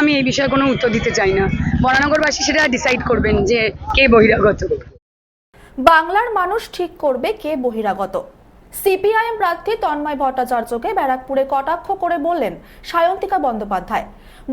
আমি এই বিষয়ে কোনো উত্তর দিতে চাই না। বরানগরবাসী সেটা ডিসাইড করবেন যে কে বহিরাগত। বাংলার মানুষ ঠিক করবে কে বহিরাগত। সিপিআইএম প্রার্থী তন্ময় ভট্টাচার্যকে ব্যারাকপুরে কটাক্ষ করে বললেন সায়ন্তিকা বন্দ্যোপাধ্যায়।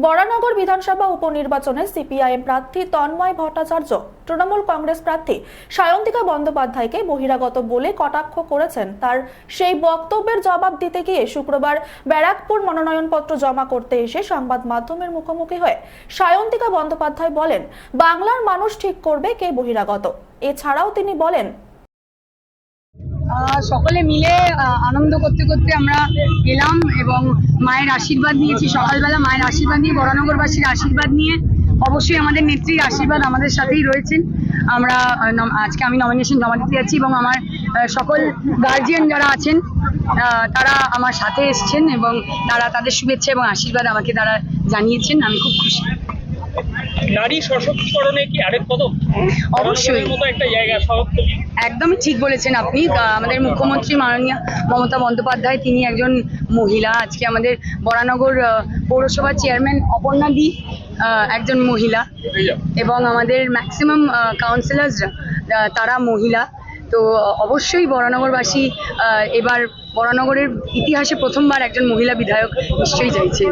বরানগর বিধানসভা উপনির্বাচনে সিপিআইএম প্রার্থী তন্ময় ভট্টাচার্য, তৃণমূল কংগ্রেস প্রার্থী সায়ন্তিকা বন্দ্যোপাধ্যায়কে বহিরাগত বলে কটাক্ষ করেছেন। তার সেই বক্তব্যের জবাব দিতে গিয়ে শুক্রবার ব্যারাকপুর মনোনয়নপত্র জমা করতে এসে সংবাদ মাধ্যমের মুখোমুখি হয়ে সায়ন্তিকা বন্দ্যোপাধ্যায় বলেন, বাংলার মানুষ ঠিক করবে কে বহিরাগত। এছাড়াও তিনি বলেন সকলে মিলে আনন্দ করতে করতে আমরা এলাম এবং মায়ের আশীর্বাদ নিয়েছি। সকালবেলা মায়ের আশীর্বাদ নিয়ে বরানগরবাসীর আশীর্বাদ নিয়ে অবশ্যই আমাদের নেত্রীর আশীর্বাদ আমাদের সাথেই রয়েছেন আমরা আজকে আমি নমিনেশন জমা দিতে যাচ্ছি এবং আমার সকল গার্জিয়ান যারা আছেন তারা আমার সাথে এসছেন এবং তারা তাদের শুভেচ্ছা এবং আশীর্বাদ আমাকে তারা জানিয়েছেন। আমি খুব খুশি। নারী সশক্তিকরণে কি আরেক কদম অবশ্যই। মতো একটা জায়গা একদমই ঠিক বলেছেন আপনি। আমাদের মুখ্যমন্ত্রী মাননীয় মমতা বন্দ্যোপাধ্যায় তিনি একজন মহিলা। আজকে আমাদের বরানগর পৌরসভার চেয়ারম্যান অপর্ণা দি একজন মহিলা। এবং আমাদের ম্যাক্সিমাম কাউন্সিলার্সরা তারা মহিলা। তো অবশ্যই বরানগরবাসী এবার বরানগরের ইতিহাসে প্রথমবার একজন মহিলা বিধায়ক নিশ্চয়ই চাইছে।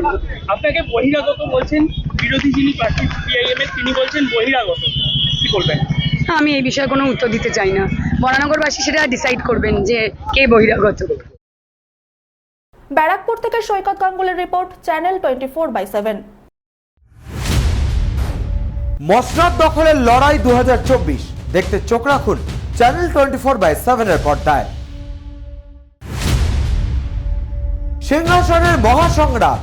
আপনাকে বহিরাগত বলছেন বিরোধী যিনি প্রার্থী সিপিআইএম এর তিনি বলছেন বহিরাগত। কি বলবেন? আমি এই বিষয়ে কোনো উত্তর দিতে চাই না। বরানগরবাসী সেটা ডিসাইড করবেন যে কে বহিরাগত। ব্যারাকপুর থেকে Saikat গাঙ্গুলের report channel twenty four by seven. মসনাদ দখলের লড়াই দু হাজার চব্বিশ। দেখতে চোখ রাখুন চ্যানেল টোয়েন্টি ফোর বাই সেভেনের পর্দায়। সিংহাসনের মহাসংগ্রাম।